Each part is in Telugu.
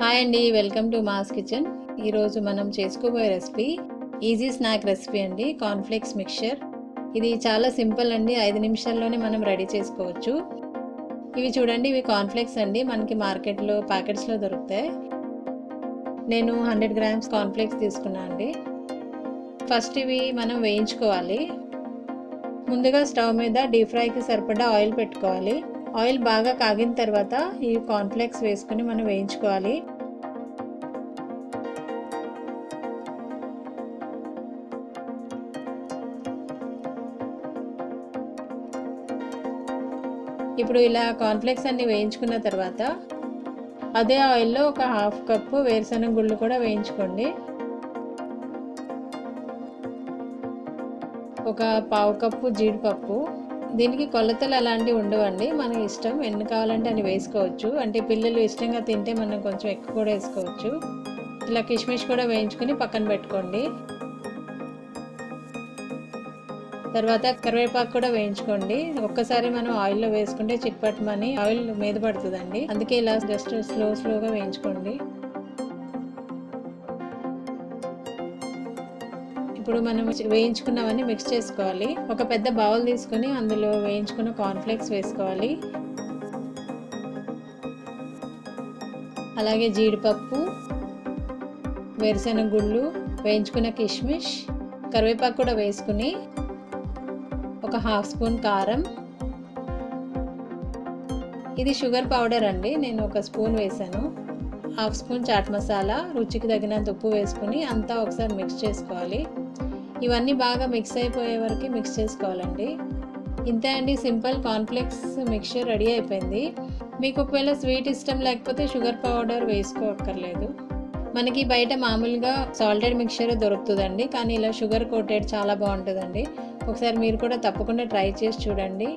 హాయ్ అండి వెల్కమ్ టు మాస్ కిచెన్. ఈరోజు మనం చేసుకోబోయే రెసిపీ ఈజీ స్నాక్ రెసిపీ అండి కార్న్ఫ్లేక్స్ మిక్చర్ ఇది చాలా సింపుల్ అండి ఐదు నిమిషాల్లోనే మనం రెడీ చేసుకోవచ్చు. ఇవి చూడండి ఇవి కార్న్ఫ్లేక్స్ అండి మనకి మార్కెట్లో ప్యాకెట్స్లో దొరుకుతాయి. నేను హండ్రెడ్ గ్రామ్స్ కార్న్ఫ్లేక్స్ తీసుకున్నాను అండి. ఫస్ట్ ఇవి మనం వేయించుకోవాలి. ముందుగా స్టవ్ మీద డీప్ ఫ్రైకి సరిపడా ఆయిల్ పెట్టుకోవాలి. ఆయిల్ బాగా కాగిన తర్వాత ఈ కాన్ఫ్లెక్స్ వేసుకుని మనం వేయించుకోవాలి. ఇప్పుడు ఇలా కాన్ఫ్లెక్స్ అన్ని వేయించుకున్న తర్వాత అదే ఆయిల్లో ఒక హాఫ్ కప్పు వేరుశనగ గుళ్ళు కూడా వేయించుకోండి. ఒక పావు కప్పు జీడిపప్పు దీనికి కొలతలు అలాంటివి ఉండవండి. మన ఇష్టం ఎన్ని కావాలంటే అని వేసుకోవచ్చు. అంటే పిల్లలు ఇష్టంగా తింటే మనం కొంచెం ఎక్కువ కూడా వేసుకోవచ్చు. ఇలా కిష్మిష్ కూడా వేయించుకుని పక్కన పెట్టుకోండి. తర్వాత కరివేపాకు కూడా వేయించుకోండి. ఒక్కసారి మనం ఆయిల్లో వేసుకుంటే చిట్పట్టమని ఆయిల్ మీద పడుతుందండి. అందుకే ఇలా జస్ట్ స్లో స్లోగా వేయించుకోండి. ఇప్పుడు మనం వేయించుకున్నవన్నీ మిక్స్ చేసుకోవాలి. ఒక పెద్ద బౌల్ తీసుకుని అందులో వేయించుకున్న కార్న్ఫ్లేక్స్ వేసుకోవాలి. అలాగే జీడిపప్పు వేరుశెనగ గుళ్ళు వేయించుకున్న కిష్మిష్ కరివేపాకు కూడా వేసుకుని ఒక హాఫ్ స్పూన్ కారం. ఇది షుగర్ పౌడర్ అండి. నేను ఒక స్పూన్ వేసాను. హాఫ్ స్పూన్ చాట్ మసాలా రుచికి తగినంత ఉప్పు వేసుకుని అంతా ఒకసారి మిక్స్ చేసుకోవాలి. ఇవన్నీ బాగా మిక్స్ అయిపోయే వరకు మిక్స్ చేసుకోవాలండి. ఇంతే అండి సింపుల్ కాన్ఫ్లెక్స్ మిక్చర్ రెడీ అయిపోయింది. మీకు ఒకవేళ స్వీట్ ఇష్టం లేకపోతే షుగర్ పౌడర్ వేసుకోక్కర్లేదు. మనకి బయట మామూలుగా సాల్టెడ్ మిక్చర్ దొరుకుతుందండి కానీ ఇలా షుగర్ కోటెడ్ చాలా బాగుంటుందండి. ఒకసారి మీరు కూడా తప్పకుండా ట్రై చేసి చూడండి.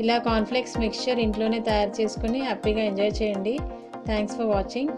ఇలా కాన్ఫ్లెక్స్ మిక్చర్ ఇంట్లోనే తయారు చేసుకుని హ్యాపీగా ఎంజాయ్ చేయండి. Thanks for watching